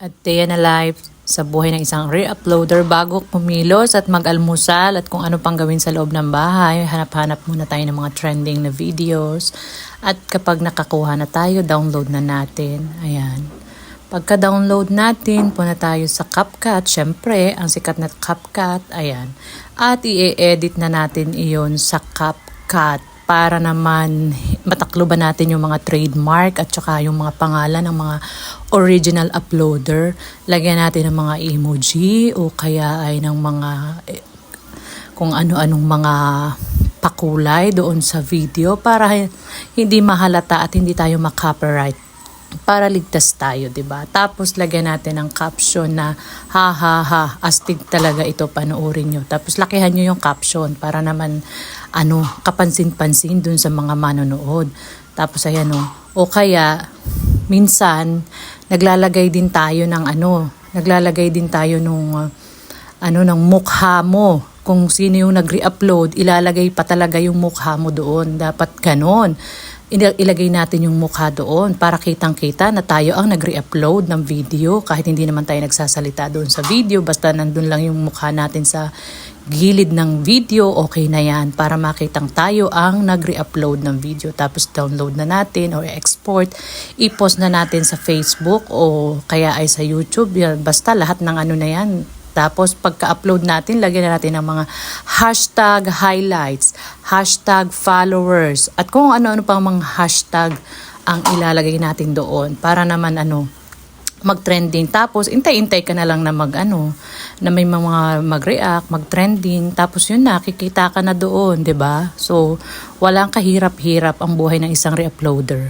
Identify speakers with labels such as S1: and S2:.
S1: At day na life sa buhay ng isang re-uploader bago pumilos at mag-almusal at kung ano pang gawin sa loob ng bahay. Hanap-hanap muna tayo ng mga trending na videos. At kapag nakakuha na tayo, download na natin. Ayan. Pagka-download natin, puna tayo sa CapCut. Siyempre, ang sikat na CapCut, ayan. At i-edit na natin iyon sa CapCut para naman matakluban natin yung mga trademark at saka yung mga pangalan ng mga original uploader. Lagyan natin ng mga emoji o kaya ay ng mga eh, kung ano-anong mga pakulay doon sa video para hindi mahalata at hindi tayo ma-copyright para ligtas tayo, 'di ba? Tapos lagyan natin ng caption na ha ha ha, astig talaga ito panoorin nyo. Tapos lakihan nyo yung caption para naman ano, kapansin-pansin dun sa mga manonood. Tapos ayan o. O kaya minsan naglalagay din tayo ng ano, naglalagay din tayo nung uh, ano ng mukha mo. Kung sino yung nag-re-upload, ilalagay pa talaga yung mukha mo doon. Dapat ganon. Ila- ilagay natin yung mukha doon para kitang-kita na tayo ang nagre-upload ng video. Kahit hindi naman tayo nagsasalita doon sa video basta nandun lang yung mukha natin sa gilid ng video okay na yan. Para makitang tayo ang nagre-upload ng video. Tapos download na natin or export. I-post na natin sa Facebook o kaya ay sa YouTube. Basta lahat ng ano na yan tapos pagka-upload natin, lagyan na natin ng mga hashtag highlights, hashtag followers, at kung ano-ano pang mga hashtag ang ilalagay natin doon para naman ano, mag-trending. Tapos, intay-intay ka na lang na mag, ano, na may mga mag-react, mag-trending. Tapos, yun na, kikita ka na doon, ba So, walang kahirap-hirap ang buhay ng isang re-uploader.